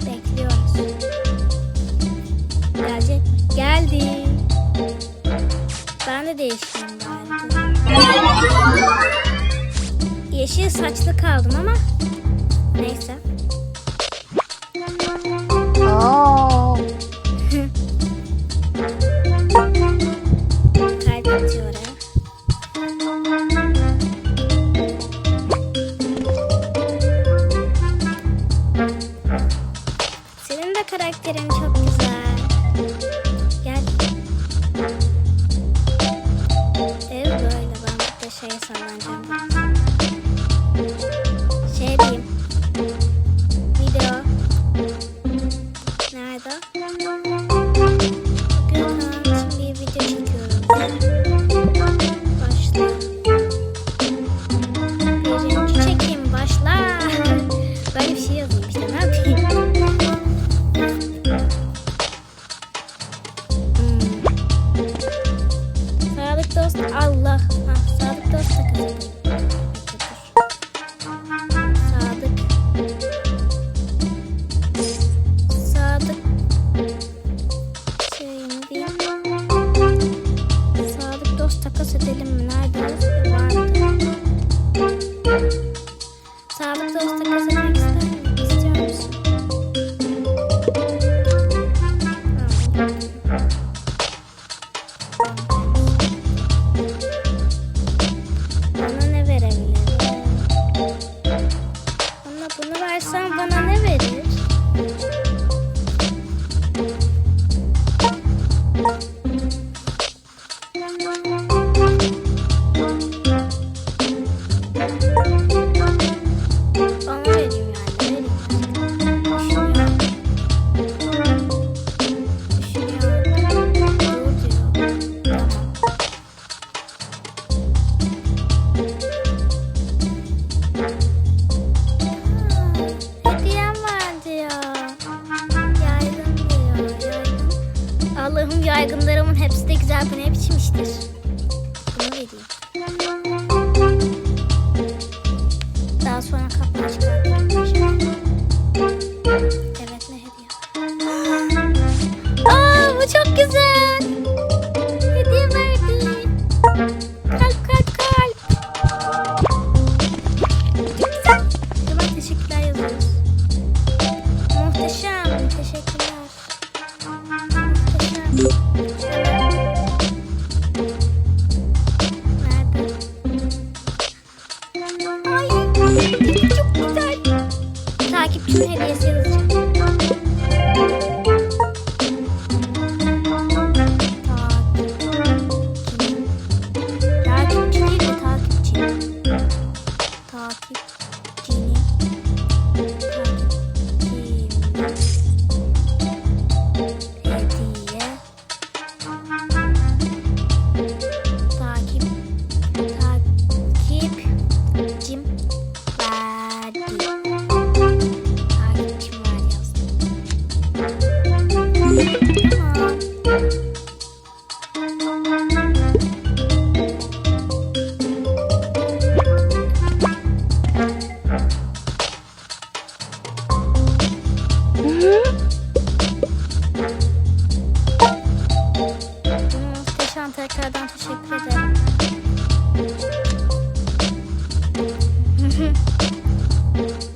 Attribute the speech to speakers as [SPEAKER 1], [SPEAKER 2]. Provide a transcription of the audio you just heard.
[SPEAKER 1] Bekliyoruz. Gelecek? Geldi. Ben de değişeyim. Yeşil saçlı kaldım ama neyse. dost Allah'a, ah, sadık dost takılır. Yaygınlarımın hepsi de güzel bir biçmiştir. Bunu vereyim. Daha sonra kapları çıkartacağım. Evet ne hediye. Aa bu çok güzel. ทีนี้ Thank you.